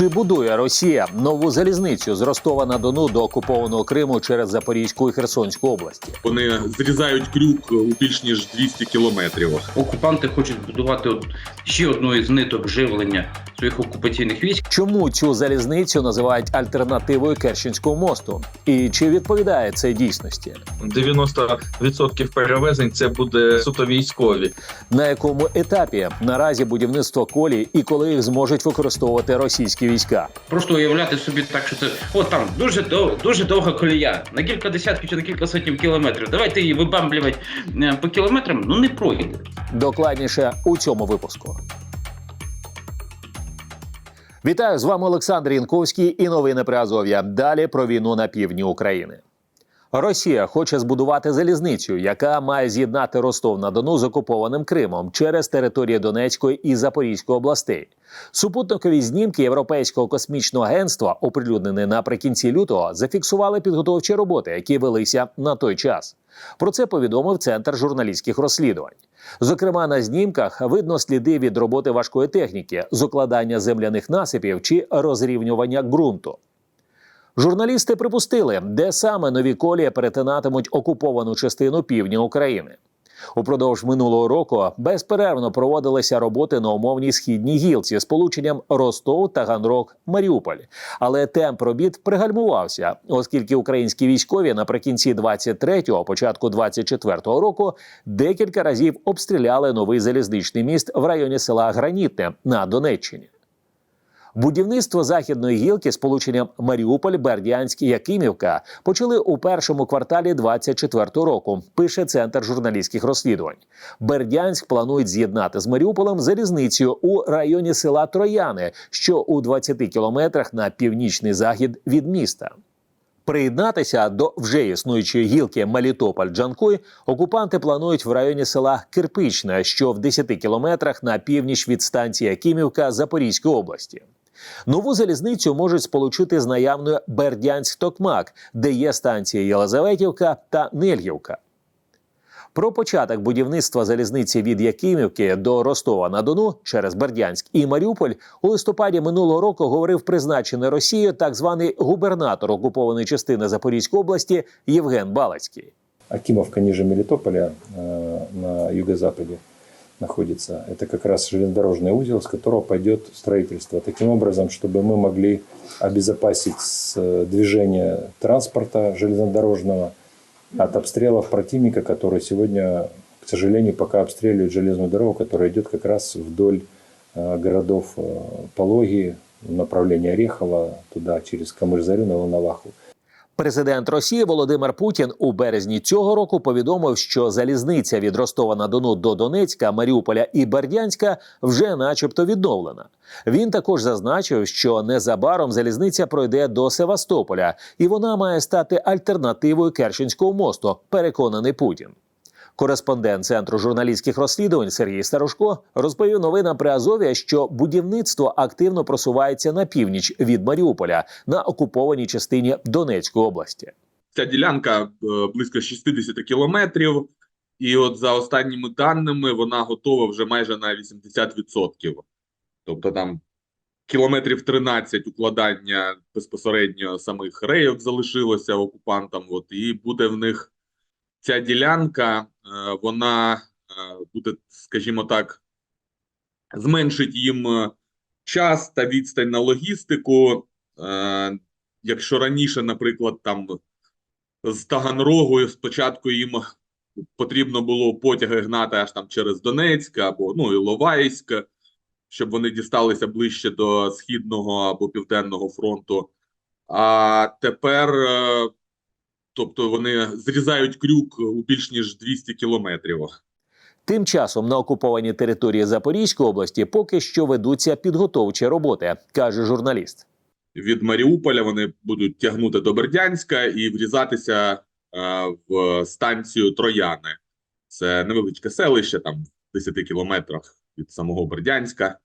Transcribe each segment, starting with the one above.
Чи будує Росія нову залізницю з Ростова на Дону до окупованого Криму через Запорізьку і Херсонську області? Вони зрізають крюк у більш ніж 200 кілометрів. Окупанти хочуть будувати от ще одну із ниток живлення своїх окупаційних військ. Чому цю залізницю називають альтернативою Керченського мосту? І чи відповідає це дійсності? 90% перевезень це буде суто військові. На якому етапі наразі будівництво колій і коли їх зможуть використовувати російські війська? Просто уявляти собі так, що це от там дуже дов, дуже довга колія на кілька десятків чи на кілька сотень кілометрів. Давайте її вибамблювати е, по кілометрам. Ну не пройде. Докладніше у цьому випуску. Вітаю з вами Олександр Янковський і новини при Азов'я. Далі про війну на півдні України. Росія хоче збудувати залізницю, яка має з'єднати Ростов на Дону з окупованим Кримом через території Донецької і Запорізької областей. Супутникові знімки Європейського космічного агентства, оприлюднені наприкінці лютого, зафіксували підготовчі роботи, які велися на той час. Про це повідомив центр журналістських розслідувань. Зокрема, на знімках видно сліди від роботи важкої техніки, з укладання земляних насипів чи розрівнювання ґрунту. Журналісти припустили, де саме нові колії перетинатимуть окуповану частину півдня України. Упродовж минулого року безперервно проводилися роботи на умовній східній гілці з полученням Ростов, Таганрог, Маріуполь. Але темп робіт пригальмувався, оскільки українські військові наприкінці 23-го, початку 24-го року декілька разів обстріляли новий залізничний міст в районі села Гранітне на Донеччині. Будівництво західної гілки з полученням Маріуполь, Бердянськ і Якимівка почали у першому кварталі 24-го року. Пише центр журналістських розслідувань. Бердянськ планують з'єднати з Маріуполем залізницею у районі села Трояни, що у 20 кілометрах на північний захід від міста. Приєднатися до вже існуючої гілки Мелітополь-Джанкой окупанти планують в районі села Кирпичне, що в 10 кілометрах на північ від станції Якимівка Запорізької області. Нову залізницю можуть сполучити з наявною Бердянськ-Токмак, де є станції Єлизаветівка та Нельгівка. Про початок будівництва залізниці від Якимівки до Ростова на Дону через Бердянськ і Маріуполь у листопаді минулого року говорив призначений Росією так званий губернатор окупованої частини Запорізької області Євген Балацький. Акимовка ниже Мелитополя э, на юго-западе находится. Это как раз железнодорожный узел, с которого пойдет строительство. Таким образом, чтобы мы могли обезопасить э, движение транспорта железнодорожного от обстрелов противника, который сегодня, к сожалению, пока обстреливает железную дорогу, которая идет как раз вдоль э, городов э, Пологи, в направлении Орехова, туда через Камыш-Зарю на Волноваху. Президент Росії Володимир Путін у березні цього року повідомив, що залізниця від Ростова на Дону до Донецька, Маріуполя і Бердянська вже, начебто, відновлена. Він також зазначив, що незабаром залізниця пройде до Севастополя, і вона має стати альтернативою Керченського мосту. Переконаний Путін. Кореспондент центру журналістських розслідувань Сергій Старушко розповів новинам при Азові, що будівництво активно просувається на північ від Маріуполя на окупованій частині Донецької області. Ця ділянка е, близько 60 кілометрів, і от за останніми даними вона готова вже майже на 80%. Тобто там кілометрів 13 укладання безпосередньо самих рейок залишилося окупантам. От і буде в них ця ділянка, е, вона е, буде, скажімо так, зменшить їм е, час та відстань на логістику. Якщо раніше, наприклад, там з Таганрогою спочатку їм потрібно було потяги гнати аж там через Донецьк або ну Іловайськ, щоб вони дісталися ближче до східного або південного фронту. А тепер, тобто, вони зрізають крюк у більш ніж 200 кілометрів. Тим часом на окупованій території Запорізької області поки що ведуться підготовчі роботи, каже журналіст. Від Маріуполя вони будуть тягнути до Бердянська і врізатися е, в станцію Трояни. Це невеличке селище, там в 10 кілометрах від самого Бердянська.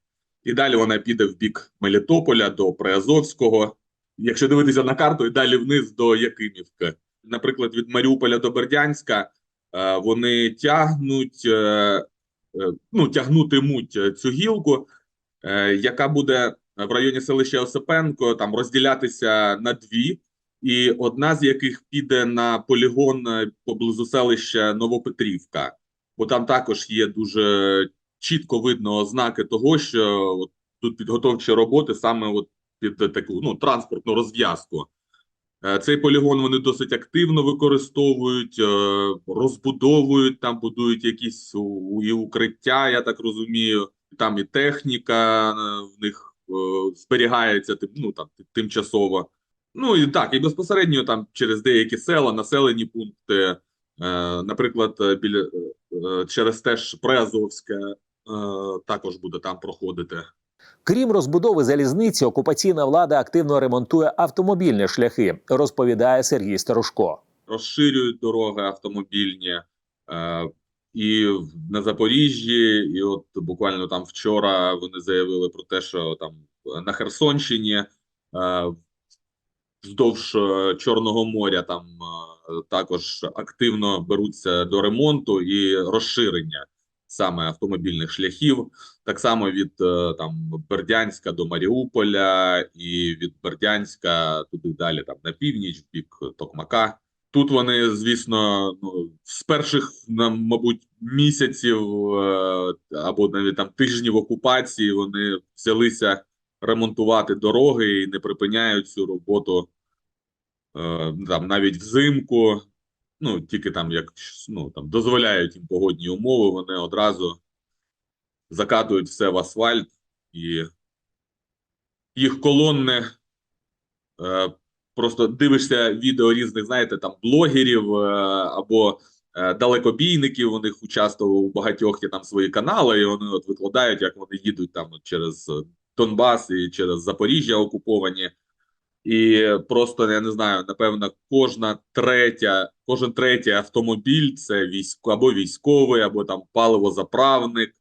І далі вона піде в бік Мелітополя до Приазовського. Якщо дивитися на карту, і далі вниз до Якимівки. Наприклад, від Маріуполя до Бердянська е, вони тягнуть, е, е, ну, тягнутимуть цю гілку, яка буде в районі селища Осипенко, там розділятися на дві, і одна з яких піде на полігон поблизу селища Новопетрівка, бо там також є дуже чітко видно ознаки того, що от тут підготовчі роботи саме от під таку ну, транспортну розв'язку. Е, Цей полігон вони досить активно використовують, е, розбудовують там, будують якісь укриття, я так розумію. Там і техніка е, в них зберігається ну, там, тимчасово. Ну і так, і безпосередньо там через деякі села, населені пункти, наприклад, біля через теж Приазовське е, також буде там проходити. Крім розбудови залізниці, окупаційна влада активно ремонтує автомобільні шляхи, розповідає Сергій Старушко. розширюють дороги автомобільні. Е, і на Запоріжжі, і от буквально там вчора вони заявили про те, що там на Херсонщині е, вздовж е, Чорного моря там е, також активно беруться до ремонту і розширення саме автомобільних шляхів. Так само від е, там Бердянська до Маріуполя, і від Бердянська туди далі, там на північ, бік Токмака. Тут вони, звісно, ну, з перших, мабуть, місяців е, або навіть там тижнів окупації вони взялися ремонтувати дороги і не припиняють цю роботу е, там навіть взимку. Ну, тільки там як ну, там дозволяють їм погодні умови, вони одразу закатують все в асфальт і їх колонни е, просто дивишся відео різних, знаєте, там блогерів е, або е, далекобійників. У них участвував у багатьох є там свої канали, і вони от викладають, як вони їдуть там через Донбас і через Запоріжжя окуповані. І просто я не знаю, напевно, кожна третя, кожен третій автомобіль це військо або військовий, або там паливозаправник.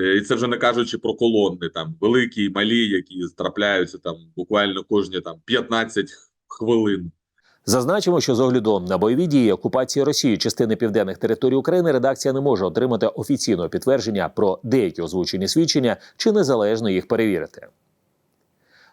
Е, І це вже не кажучи про колонни, там великі і малі, які трапляються там буквально кожні там 15 хвилин. Зазначимо, що з огляду на бойові дії окупації Росії частини південних територій України редакція не може отримати офіційного підтвердження про деякі озвучені свідчення чи незалежно їх перевірити.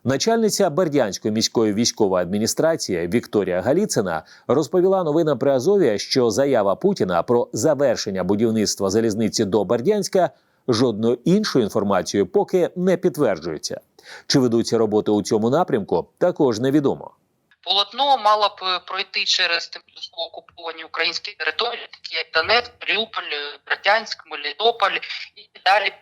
Начальниця Бердянської міської військової адміністрації Вікторія Галіцина розповіла новинам при Азові, що заява Путіна про завершення будівництва залізниці до Бердянська жодною іншою інформацією поки не підтверджується. Чи ведуться роботи у цьому напрямку, також невідомо. Полотно мало б пройти через тимчасово окуповані українські території, такі як Донецьк, Маріуполь, Бердянськ, Мелітополь і далі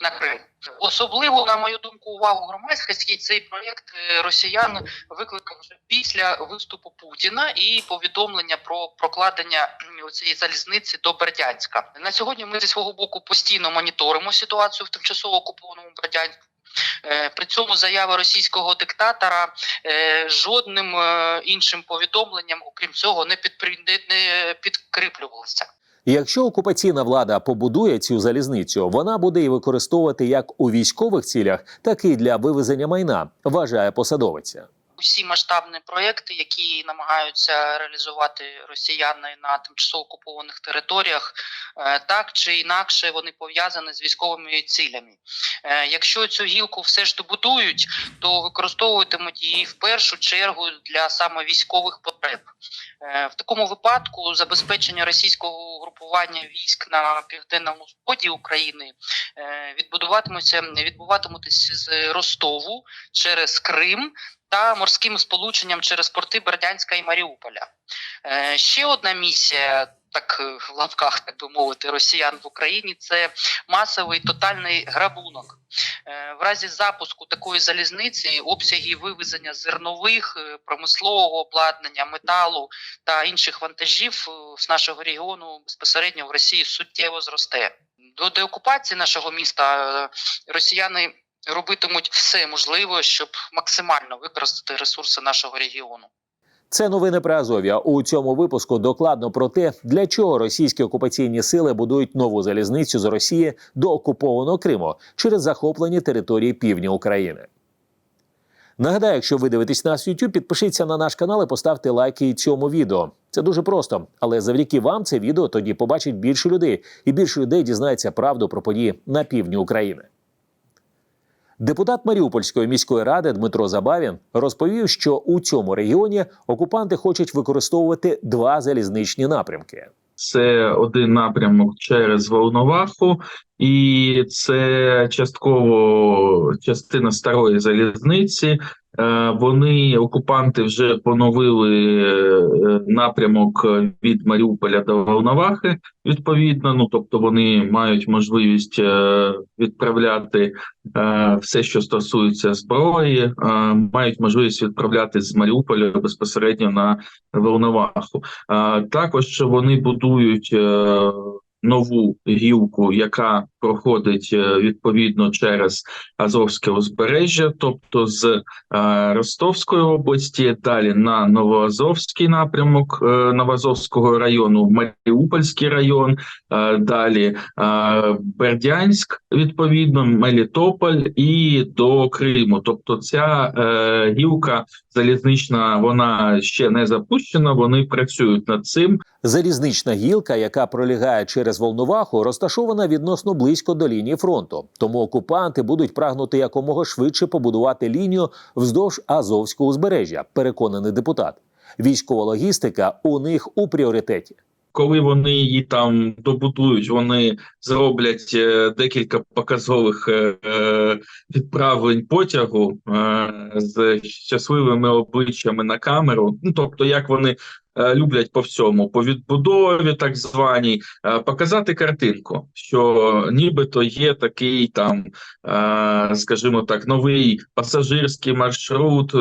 на Крим. Особливо, на мою думку, увагу громадськості цей проєкт е, росіян викликав вже після виступу Путіна і повідомлення про прокладення цієї залізниці до Бердянська. На сьогодні ми зі свого боку постійно моніторимо ситуацію в тимчасово окупованому Бердянську. Е, При цьому заява російського диктатора е, жодним е, іншим повідомленням, окрім цього, не, підкріплювалася. Якщо окупаційна влада побудує цю залізницю, вона буде її використовувати як у військових цілях, так і для вивезення майна, вважає посадовиця. Усі масштабні проекти, які намагаються реалізувати росіяни на тимчасово окупованих територіях, е, так чи інакше вони пов'язані з військовими цілями. Е, Якщо цю гілку все ж добудують, то використовуватимуть її в першу чергу для саме військових потреб. Е, В такому випадку забезпечення російського угрупування військ на південному сході України відбудуватимуться відбуватимуться з Ростову через Крим та морським сполученням через порти Бердянська і Маріуполя. Е, ще одна місія, так е, в лапках, так би мовити, росіян в Україні це масовий тотальний грабунок. Е, в разі запуску такої залізниці обсяги вивезення зернових, промислового обладнання, металу та інших вантажів з нашого регіону безпосередньо в Росії суттєво зросте. До деокупації нашого міста росіяни робитимуть все можливе, щоб максимально використати ресурси нашого регіону. Це новини про Азов'я. У цьому випуску докладно про те, для чого російські окупаційні сили будують нову залізницю з Росії до окупованого Криму через захоплені території півдня України. Нагадаю, якщо ви дивитесь нас в YouTube, підпишіться на наш канал і поставте лайки цьому відео. Це дуже просто, але завдяки вам це відео тоді побачить більше людей, і більше людей дізнається правду про події на півдні України. Депутат Маріупольської міської ради Дмитро Забавін розповів, що у цьому регіоні окупанти хочуть використовувати два залізничні напрямки. Це один напрямок через Волноваху, і це частково частина старої залізниці. Е, Вони окупанти вже поновили е, напрямок від Маріуполя до Волновахи. Відповідно, ну тобто вони мають можливість е, відправляти все, що стосується зброї, мають можливість відправляти з Маріуполя безпосередньо на Волноваху. Також вони будують нову гілку, яка проходить е, відповідно через Азовське узбережжя, тобто з е, Ростовської області, далі на Новоазовський напрямок е, Новоазовського району, Маріупольський район, далі Бердянськ, відповідно, Мелітополь і до Криму. Тобто, ця гілка залізнична, вона ще не запущена. Вони працюють над цим. Залізнична гілка, яка пролягає через Волноваху, розташована відносно близько до лінії фронту. Тому окупанти будуть прагнути якомога швидше побудувати лінію вздовж Азовського узбережжя. Переконаний депутат. Військова логістика у них у пріоритеті. коли вони її там добудують, вони зроблять е, декілька показових е, е, відправлень потягу з щасливими обличчями на камеру. Ну тобто, як вони люблять по всьому, по відбудові, так званій, е, показати картинку, що нібито є такий там, е, скажімо так, новий пасажирський маршрут е,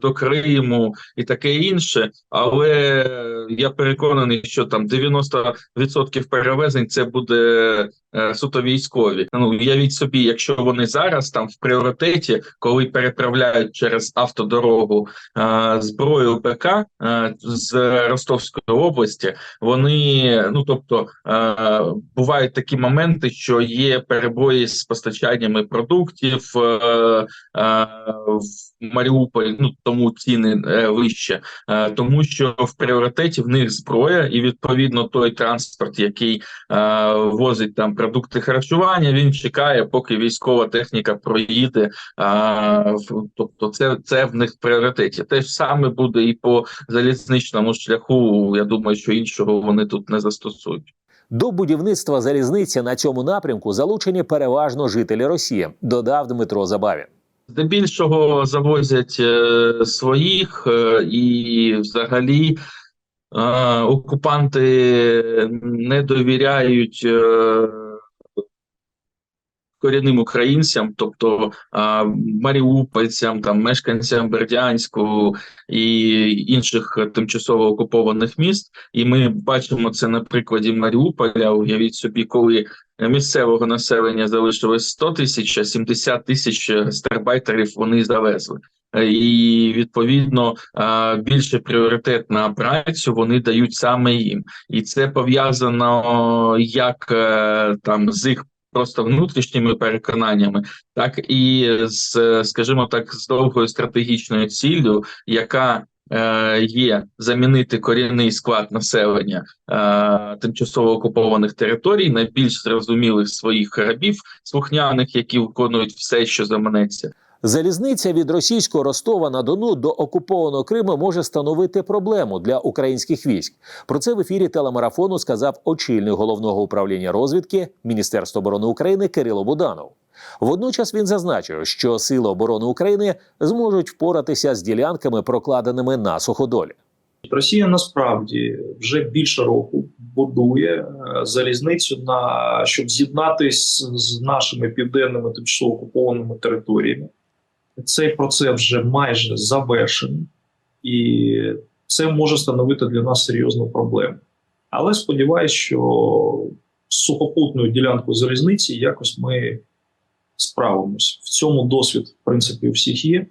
до Криму і таке інше. Але я переконаний, що там 90% перевезень це буде е, суто військові. Ну уявіть собі, якщо вони зараз там в пріоритеті, коли переправляють через автодорогу е, зброю ПК е, з Ростовської області, вони ну тобто е, бувають такі моменти, що є перебої з постачаннями продуктів е, е, в Маріуполь, ну тому ціни вище, тому що в пріоритеті в них зброя, і відповідно той транспорт, який возить там продукти харчування, він чекає, поки військова техніка проїде. Тобто, це, це в них пріоритеті. Те ж саме буде і по залізничному шляху. Я думаю, що іншого вони тут не застосують. До будівництва залізниці на цьому напрямку залучені переважно жителі Росії, додав Дмитро Забавін. Здебільшого завозять е, своїх, е, і взагалі е, окупанти не довіряють корінним українцям, тобто е, маріупольцям, там мешканцям Бердянську і інших тимчасово окупованих міст. І ми бачимо це на прикладі Маріуполя. Уявіть собі, коли місцевого населення залишилось 100 тисяч, а 70 тисяч гастарбайтерів вони завезли. І відповідно більше пріоритет на працю вони дають саме їм, і це пов'язано як е, там з їх просто внутрішніми переконаннями, так і з, скажімо так, з довгою стратегічною ціллю, яка е, є замінити корінний склад населення е, тимчасово окупованих територій на більш зрозумілих своїх рабів слухняних, які виконують все, що заманеться. Залізниця від російського Ростова на Дону до окупованого Криму може становити проблему для українських військ. Про це в ефірі телемарафону сказав очільник головного управління розвідки Міністерства оборони України Кирило Буданов. Водночас він зазначив, що сили оборони України зможуть впоратися з ділянками, прокладеними на суходолі. Росія насправді вже більше року будує е, залізницю на щоб з'єднатись з нашими південними тимчасово окупованими територіями. Цей процес вже майже завершений, і це може становити для нас серйозну проблему. Але сподіваюся, що з сухопутною ділянкою залізниці якось ми справимось. В цьому досвід, в принципі, у всіх є.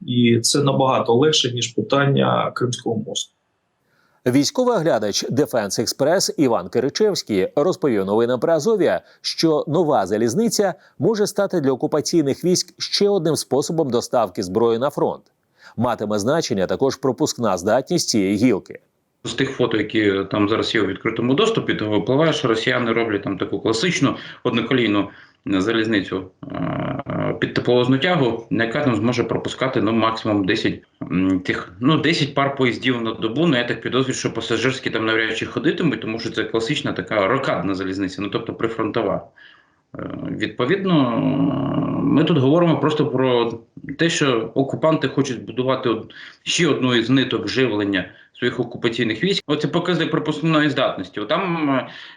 І це набагато легше, ніж питання Кримського мосту. Військовий оглядач Дефенс Експрес Іван Киричевський розповів новинам про Азов'я, що нова залізниця може стати для окупаційних військ ще одним способом доставки зброї на фронт. Матиме значення також пропускна здатність цієї гілки. З тих фото, які там зараз є у відкритому доступі, то випливає, що росіяни роблять там таку класичну одноколійну залізницю е, під тепловозну тягу, яка там зможе пропускати ну, максимум 10 тих, ну, 10 пар поїздів на добу. Ну я так підозрюю, що пасажирські там навряд чи ходитимуть, тому що це класична така рокадна залізниця, ну тобто прифронтова. Е, Відповідно, ми тут говоримо просто про те, що окупанти хочуть збудувати ще одну із ниток живлення своїх окупаційних військ. Оце показник пропускної здатності. Там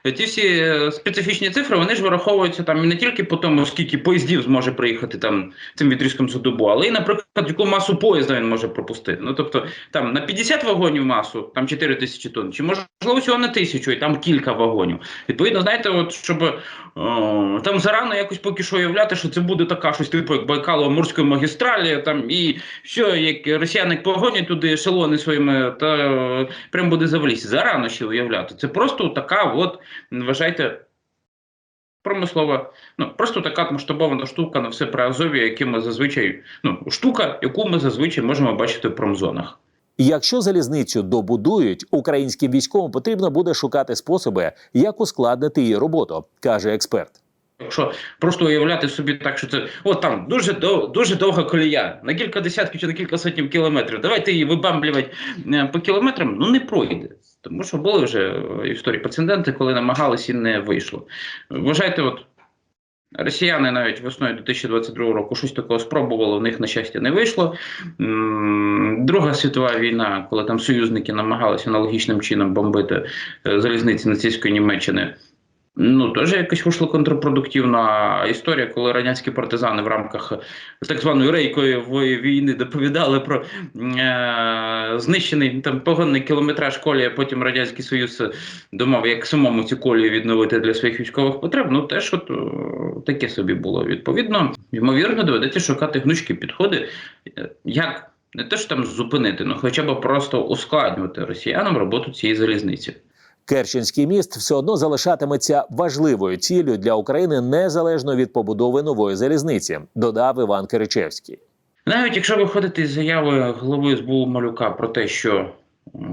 е, ті всі е, специфічні цифри вони ж вираховуються там не тільки по тому, скільки поїздів зможе приїхати там цим відрізком за добу, але й, наприклад, яку масу поїзда він може пропустити. Ну тобто там на 50 вагонів масу, там 4 тисячі тонн, чи можливо всього на тисячу, і там кілька вагонів. Відповідно, знаєте, от щоб о, там зарано якось поки що уявляти, що це буде така щось типу як Байкало-Амурської магістралі, там і що, як росіяни погонять туди ешелони своїми, та е, прям буде завелись. Зарано ще уявляти. Це просто така, от вважайте. Промислова, ну просто така масштабована штука на все при яке ми зазвичай, ну штука, яку ми зазвичай можемо бачити в промзонах. Якщо залізницю добудують, українським військовим потрібно буде шукати способи, як ускладнити її роботу, каже експерт. Якщо просто уявляти собі так, що це от там дуже дов, дуже довга колія на кілька десятків чи на кілька сотень кілометрів. Давайте її вибамблювати е, по кілометрам, ну не пройде. Тому що були вже е, історії прецеденти, коли намагалися і не вийшло. Вважайте, от росіяни навіть весною 2022 року щось такого спробували, у них на щастя не вийшло. Друга світова війна, коли там союзники намагалися аналогічним чином бомбити е, залізниці нацистської Німеччини. Ну, теж якось вийшло контрпродуктивно. А історія, коли радянські партизани в рамках так званої рейкової війни доповідали про е- знищений там погонний кілометраж колії, а потім Радянський Союз думав, як самому ці колії відновити для своїх військових потреб. Ну, теж от о, таке собі було. Відповідно, ймовірно, доведеться шукати гнучкі підходи, е, як не те, що там зупинити, ну хоча б просто ускладнювати росіянам роботу цієї залізниці. Керченський міст все одно залишатиметься важливою ціллю для України незалежно від побудови нової залізниці, додав Іван Киричевський. Навіть якщо виходити з заяви голови СБУ Малюка про те, що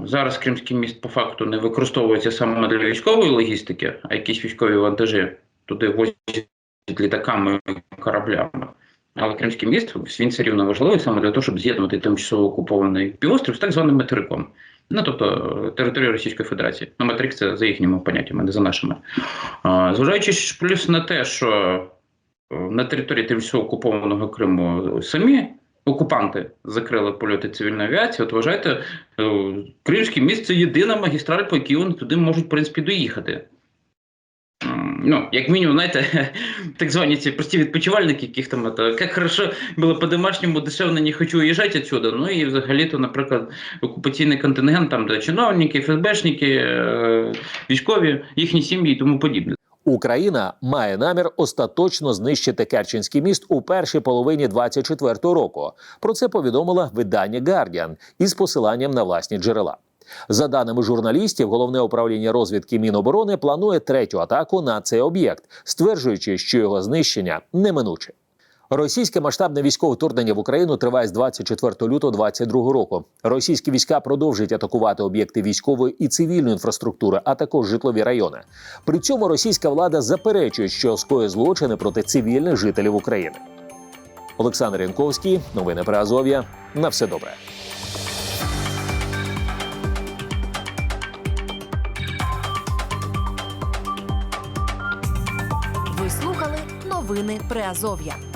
зараз Кримський міст по факту не використовується саме для військової логістики, а якісь військові вантажі туди возять літаками кораблями. Але Кримський міст він все рівно важливий саме для того, щоб з'єднувати тимчасово окупований півострів з так званим материком. Ну, тобто е, територію Російської Федерації. Ну, материк це за їхніми поняттями, не за нашими. Зважаючи плюс на те, що е, на території тимчасово окупованого Криму самі окупанти закрили польоти цивільної авіації, от вважайте, Кримське місце єдина магістраль, по якій вони туди можуть, в принципі, доїхати. Ну, як мінімум, знаєте, так звані ці прості відпочивальники, яких там это, як хорошо було по-домашньому дешевно не хочу уїжджати отсюда. Ну і взагалі-то, наприклад, окупаційний контингент, там, де чиновники, ФСБшники, е, військові, їхні сім'ї і тому подібне. Україна має намір остаточно знищити Керченський міст у першій половині 24-го року. Про це повідомила видання Guardian із посиланням на власні джерела. За даними журналістів, головне управління розвідки Міноборони планує третю атаку на цей об'єкт, стверджуючи, що його знищення неминуче. Російське масштабне військове вторгнення в Україну триває з 24 лютого 2022 року. Російські війська продовжують атакувати об'єкти військової і цивільної інфраструктури, а також житлові райони. При цьому російська влада заперечує, що скоює злочини проти цивільних жителів України. Олександр Янковський, новини про Азов'я. На все добре. Новини Приазов'я.